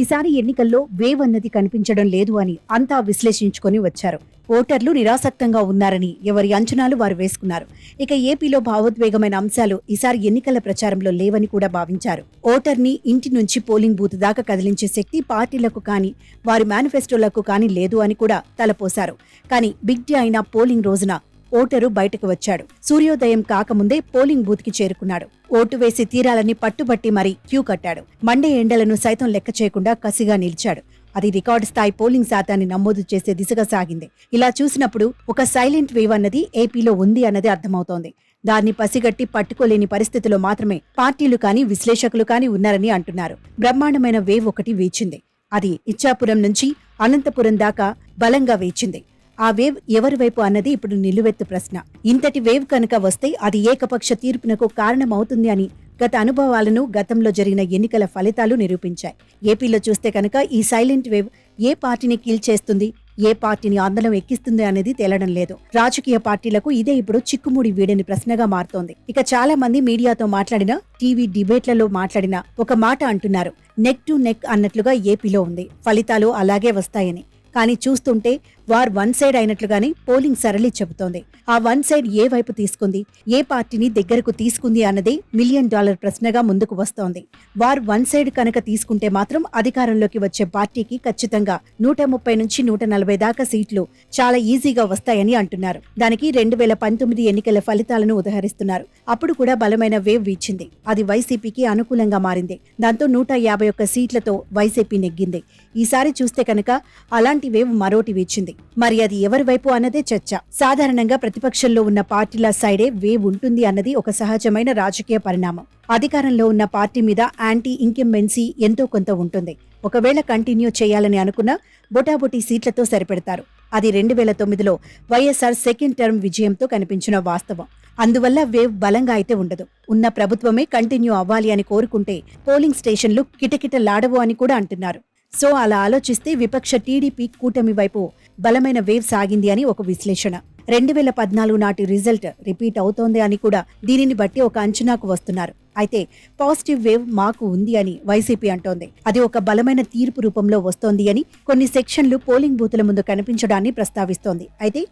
ఈసారి ఎన్నికల్లో వేవ్ అన్నది కనిపించడం లేదు అని అంతా విశ్లేషించుకొని వచ్చారు. ఓటర్లు నిరాసక్తంగా ఉన్నారని ఎవరి అంచనాలు వారు వేసుకున్నారు. ఇక ఏపీలో భావోద్వేగమైన అంశాలు ఈసారి ఎన్నికల ప్రచారంలో లేవని కూడా భావించారు. ఓటర్ని ఇంటి నుంచి పోలింగ్ బూత్ దాకా కదిలించే శక్తి పార్టీలకు కానీ వారి మేనిఫెస్టోలకు కానీ లేదు అని కూడా తలపోశారు. కానీ బిగ్ డే అయిన పోలింగ్ రోజున ఓటరు బయటకు వచ్చాడు. సూర్యోదయం కాకముందే పోలింగ్ బూత్కి చేరుకున్నాడు. ఓటు వేసి తీరాలని పట్టుబట్టి మరీ క్యూ కట్టాడు. మండే ఎండలను సైతం లెక్క చేయకుండా కసిగా నిలిచాడు. అది రికార్డు స్థాయి పోలింగ్ శాతాన్ని నమోదు చేసే దిశగా సాగింది. ఇలా చూసినప్పుడు ఒక సైలెంట్ వేవ్ అన్నది ఏపీలో ఉంది అన్నది అర్థమవుతోంది. దాన్ని పసిగట్టి పట్టుకోలేని పరిస్థితిలో మాత్రమే పార్టీలు కానీ విశ్లేషకులు కానీ ఉన్నారని అంటున్నారు. బ్రహ్మాండమైన వేవ్ ఒకటి వీచింది. అది ఇచ్చాపురం నుంచి అనంతపురం దాకా బలంగా వేచింది. ఆ వేవ్ ఎవరి వైపు అన్నది ఇప్పుడు నిలువెత్తు ప్రశ్న. ఇంతటి వేవ్ కనుక వస్తే అది ఏకపక్ష తీర్పునకు కారణమవుతుంది అని గత అనుభవాలను గతంలో జరిగిన ఎన్నికల ఫలితాలు నిరూపించాయి. ఏపీలో చూస్తే కనుక ఈ సైలెంట్ వేవ్ ఏ పార్టీని కీల్చేస్తుంది ఏ పార్టీని ఆందోళన ఎక్కిస్తుంది అనేది తేలడం లేదు. రాజకీయ పార్టీలకు ఇదే ఇప్పుడు చిక్కుముడి వీడని ప్రశ్నగా మారుతోంది. ఇక చాలా మంది మీడియాతో మాట్లాడిన టీవీ డిబేట్లలో మాట్లాడిన ఒక మాట అంటున్నారు. నెక్ టు నెక్ అన్నట్లుగా ఏపీలో ఉంది. ఫలితాలు అలాగే వస్తాయని. కానీ చూస్తుంటే వార్ వన్ సైడ్ అయినట్లుగానే పోలింగ్ సరళి చెబుతోంది. ఆ వన్ సైడ్ ఏ వైపు తీసుకుంది ఏ పార్టీని దగ్గరకు తీసుకుంది అన్నదే మిలియన్ డాలర్ ప్రశ్నగా ముందుకు వస్తోంది. వార్ వన్ సైడ్ కనుక తీసుకుంటే మాత్రం అధికారంలోకి వచ్చే పార్టీకి ఖచ్చితంగా నూట ముప్పై నుంచి నూట నలభై దాకా సీట్లు చాలా ఈజీగా వస్తాయని అంటున్నారు. దానికి రెండు వేల పంతొమ్మిది ఎన్నికల ఫలితాలను ఉదహరిస్తున్నారు. అప్పుడు కూడా బలమైన వేవ్ వీచింది. అది వైసీపీకి అనుకూలంగా మారింది. దాంతో నూట యాభై ఒక్క సీట్లతో వైసీపీ నెగ్గింది. ఈసారి చూస్తే కనుక అలాంటి వేవ్ మరోటి వీచింది. మరి అది ఎవరి వైపు అన్నదే చర్చ. సాధారణంగా ప్రతిపక్షంలో ఉన్న పార్టీల సైడే వేవ్ ఉంటుంది అన్నది ఒక సహజమైన రాజకీయ పరిణామం. అధికారంలో ఉన్న పార్టీ మీద యాంటీ ఇంకెంబెన్సీ ఎంతో కొంత ఉంటుంది. ఒకవేళ కంటిన్యూ చేయాలని అనుకున్న బొటాబొటీ సీట్లతో సరిపెడతారు. అది రెండు వేల తొమ్మిదిలో వైఎస్ఆర్ సెకండ్ టర్మ్ విజయంతో కనిపించిన వాస్తవం. అందువల్ల వేవ్ బలంగా అయితే ఉండదు. ఉన్న ప్రభుత్వమే కంటిన్యూ అవ్వాలి అని కోరుకుంటే పోలింగ్ స్టేషన్లు కిటకిటలాడవు అని కూడా అంటున్నారు. సో అలా ఆలోచిస్తే విపక్ష టీడీపీ కూటమి వైపు బలమైన వేవ్ సాగింది అని ఒక విశ్లేషణ. రెండు వేల పద్నాలుగు నాటి రిజల్ట్ రిపీట్ అవుతోంది అని కూడా దీనిని బట్టి ఒక అంచనాకు వస్తున్నారు. అయితే పాజిటివ్ వేవ్ మాకు ఉంది అని వైసీపీ అంటోంది. అది ఒక బలమైన తీర్పు రూపంలో వస్తోంది అని కొన్ని సెక్షన్లు పోలింగ్ బూతుల ముందు కనిపించడాన్ని ప్రస్తావిస్తోంది. అయితే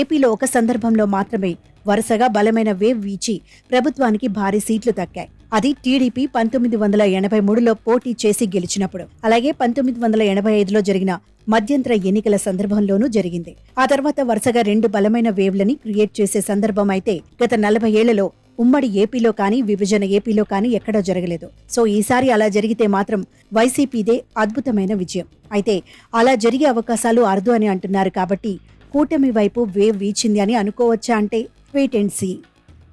ఏపీలో ఒక సందర్భంలో మాత్రమే వరుసగా బలమైన వేవ్ వీచి ప్రభుత్వానికి భారీ సీట్లు దక్కాయి. అది టీడీపీ పంతొమ్మిది వందల ఎనభై మూడులో పోటీ చేసి గెలిచినప్పుడు. అలాగే పంతొమ్మిది వందల ఎనభై ఐదులో జరిగిన మధ్యంతర ఎన్నికల సందర్భంలోనూ జరిగింది. ఆ తర్వాత వరుసగా రెండు బలమైన వేవ్లని క్రియేట్ చేసే సందర్భం అయితే గత నలభై ఏళ్ళలో ఉమ్మడి ఏపీలో కానీ విభజన ఏపీలో కానీ ఎక్కడా జరగలేదు. సో ఈసారి అలా జరిగితే మాత్రం వైసీపీదే అద్భుతమైన విజయం. అయితే అలా జరిగే అవకాశాలు అరుదు అని అంటున్నారు కాబట్టి కూటమి వైపు వేవ్ వీచింది అని అనుకోవచ్చా అంటే వెయిట్ అండ్ సీ